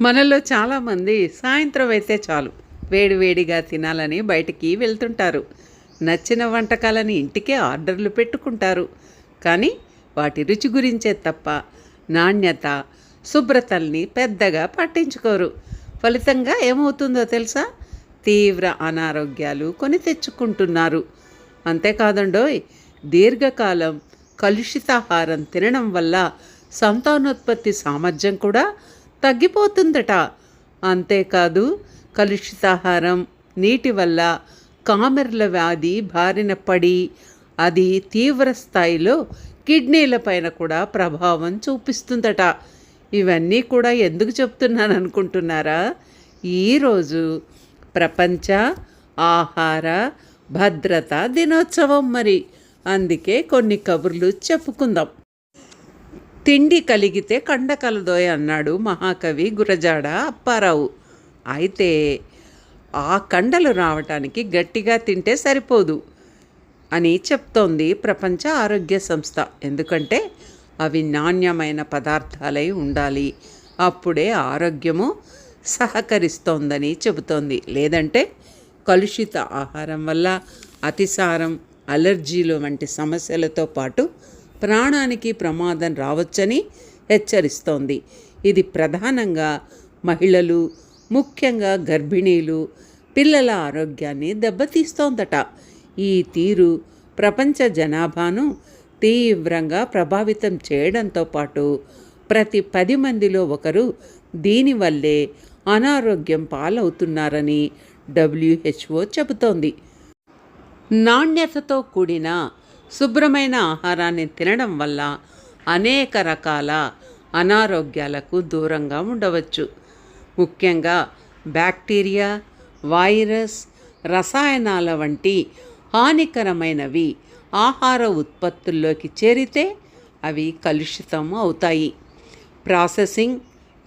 మనలో చాలామంది సాయంత్రం అయితే చాలు. వేడివేడిగా తినాలని బయటికి వెళ్తుంటారు. నచ్చిన వంటకాలని ఇంటికే ఆర్డర్లు పెట్టుకుంటారు. కానీ వాటి రుచి గురించే తప్ప నాణ్యత శుభ్రతల్ని పెద్దగా పట్టించుకోరు. ఫలితంగా ఏమవుతుందో తెలుసా? తీవ్ర అనారోగ్యాలు కొని తెచ్చుకుంటున్నారు. అంతేకాదండోయ్ దీర్ఘకాలం కలుషితాహారం తినడం వల్ల సంతానోత్పత్తి సామర్థ్యం కూడా తగ్గిపోతుందట. అంతేకాదు కలుషితాహారం నీటి వల్ల కామెర్ల వ్యాధి బారిన పడి అది తీవ్ర స్థాయిలో కిడ్నీల పైన కూడా ప్రభావం చూపిస్తుందట. ఇవన్నీ కూడా ఎందుకు చెప్తున్నాను అనుకుంటున్నారా ఈరోజు ప్రపంచ ఆహార భద్రత దినోత్సవం మరి. అందుకే కొన్ని కబుర్లు చెప్పుకుందాం. తిండి కలిగితే కండ కలదోయ్ అన్నాడు మహాకవి గురజాడ అప్పారావు. అయితే ఆ కండలు రావటానికి గట్టిగా తింటే సరిపోదు అని చెప్తోంది ప్రపంచ ఆరోగ్య సంస్థ. ఎందుకంటే అవి నాణ్యమైన పదార్థాలై ఉండాలి. అప్పుడే ఆరోగ్యము సహకరిస్తోందని చెబుతోంది. లేదంటే కలుషిత ఆహారం వల్ల అతిసారం అలర్జీలు వంటి సమస్యలతో పాటు ప్రాణానికి ప్రమాదం రావచ్చని హెచ్చరిస్తోంది. ఇది ప్రధానంగా మహిళలు ముఖ్యంగా గర్భిణీలు పిల్లల ఆరోగ్యాన్ని దెబ్బతీస్తోందట. ఈ తీరు ప్రపంచ జనాభాను తీవ్రంగా ప్రభావితం చేయడంతో పాటు ప్రతి పది మందిలో ఒకరు దీనివల్లే అనారోగ్యం పాలవుతున్నారని డబ్ల్యూహెచ్ఓ చెబుతోంది. నాణ్యతతో కూడిన శుభ్రమైన ఆహారాన్ని తినడం వల్ల అనేక రకాల అనారోగ్యాలకు దూరంగా ఉండవచ్చు. ముఖ్యంగా బ్యాక్టీరియా వైరస్ రసాయనాల వంటి హానికరమైనవి ఆహార ఉత్పత్తుల్లోకి చేరితే అవి కలుషితం అవుతాయి. ప్రాసెసింగ్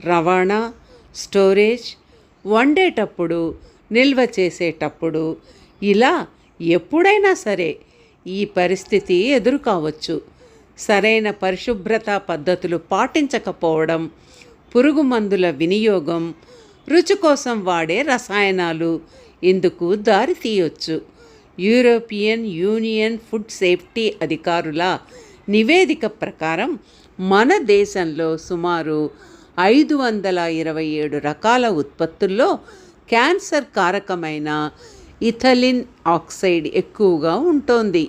రవాణా స్టోరేజ్ వండేటప్పుడు నిల్వ చేసేటప్పుడు ఇలా ఎప్పుడైనా సరే ఈ పరిస్థితి ఎదురు కావచ్చు సరైన పరిశుభ్రత పద్ధతులు పాటించకపోవడం పురుగు మందుల వినియోగం రుచి కోసం వాడే రసాయనాలు ఇందుకు దారి తీయొచ్చు. యూరోపియన్ యూనియన్ ఫుడ్ సేఫ్టీ అధికారుల నివేదిక ప్రకారం మన దేశంలో సుమారు ఐదు వందల ఇరవై ఏడు రకాల ఉత్పత్తుల్లో క్యాన్సర్ కారకమైన ఇథలిన్ ఆక్సైడ్ ఎక్కువగా ఉంటుంది.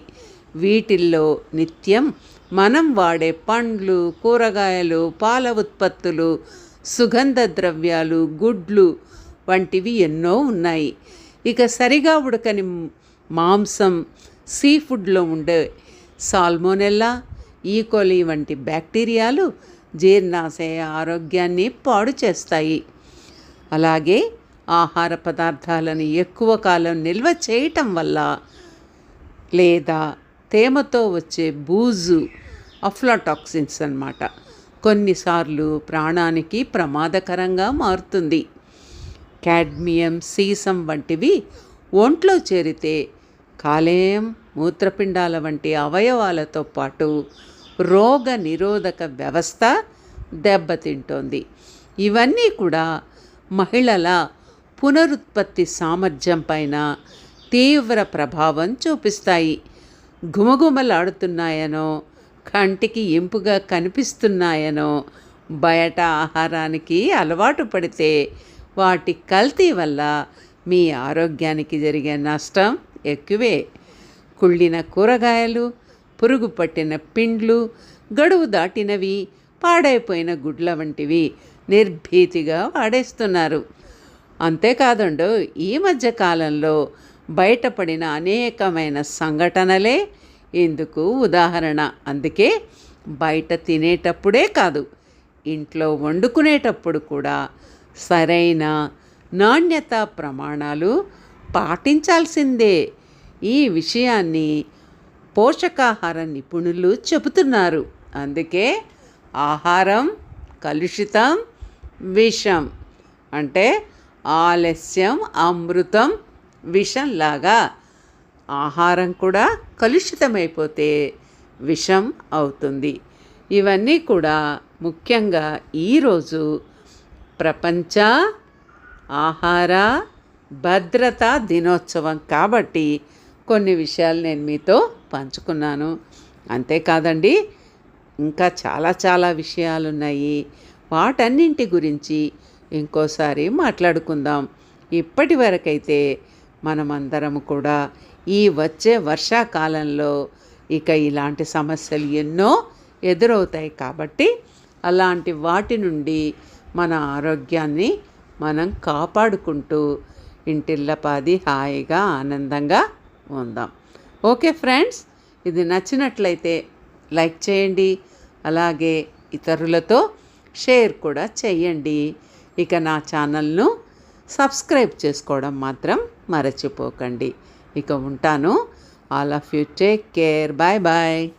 వీటిల్లో నిత్యం మనం వాడే పండ్లు కూరగాయలు పాల ఉత్పత్తులు సుగంధ ద్రవ్యాలు గుడ్లు వంటివి ఎన్నో ఉన్నాయి. ఇక సరిగా ఉడకని మాంసం సీ ఫుడ్లో ఉండే సాల్మోనెల్లా ఈకోలి వంటి బ్యాక్టీరియాలు జీర్ణాశయ ఆరోగ్యాన్ని పాడు చేస్తాయి. అలాగే ఆహార పదార్థాలను ఎక్కువ కాలం నిల్వ చేయటం వల్ల లేదా తేమతో వచ్చే బూజు అఫ్లాటాక్సిన్స్ అన్నమాట కొన్నిసార్లు ప్రాణానికి ప్రమాదకరంగా మారుతుంది. కాడ్మియం సీసం వంటివి ఒంట్లో చేరితే కాలేయం మూత్రపిండాల వంటి అవయవాలతో పాటు రోగ నిరోధక వ్యవస్థ దెబ్బతింటోంది. ఇవన్నీ కూడా మహిళల పునరుత్పత్తి సామర్థ్యం పైన తీవ్ర ప్రభావం చూపిస్తాయి. ఘుమఘుమలాడుతున్నాయనో కంటికి ఇంపుగా కనిపిస్తున్నాయనో బయట ఆహారానికి అలవాటు పడితే వాటి కల్తీ వల్ల మీ ఆరోగ్యానికి జరిగే నష్టం ఎక్కువే. కుళ్ళిన కూరగాయలు పురుగు పట్టిన పిండ్లు గడువు దాటినవి పాడైపోయిన గుడ్ల వంటివి నిర్భీతిగా వాడేస్తున్నారు. అంతేకాదండు ఈ మధ్య కాలంలో బయటపడిన అనేకమైన సంఘటనలే ఇందుకు ఉదాహరణ. అందుకే బయట తినేటప్పుడే కాదు ఇంట్లో వండుకునేటప్పుడు కూడా సరైన నాణ్యత ప్రమాణాలు పాటించాల్సిందే. ఈ విషయాన్ని పోషకాహార నిపుణులు చెబుతున్నారు. అందుకే ఆహారం కలుషితం విషం అంటే ఆలస్యం అమృతం విషంలాగా. ఆహారం కూడా కలుషితమైపోతే విషం అవుతుంది. ఇవన్నీ కూడా ముఖ్యంగా ఈరోజు ప్రపంచ ఆహార భద్రతా దినోత్సవం కాబట్టి కొన్ని విషయాలు నేను మీతో పంచుకున్నాను. అంతేకాదండి ఇంకా చాలా చాలా విషయాలు ఉన్నాయి వాటన్నింటి గురించి ఇంకోసారి మాట్లాడుకుందాం. ఇప్పటి వరకైతే మనమందరం కూడా ఈ వచ్చే వర్షాకాలంలో ఇక ఇలాంటి సమస్యలు ఎన్నో ఎదురవుతాయి కాబట్టి అలాంటి వాటి నుండి మన ఆరోగ్యాన్ని మనం కాపాడుకుంటూ ఇంటిల్లపాది హాయిగా ఆనందంగా ఉందాం. ఓకే ఫ్రెండ్స్ ఇది నచ్చినట్లయితే లైక్ చేయండి. అలాగే ఇతరులతో షేర్ కూడా చేయండి. ఇక నా ఛానల్ను సబ్స్క్రైబ్ చేసుకోవడం మాత్రం మరచిపోకండి. ఇక ఉంటాను. All of you take care. Bye bye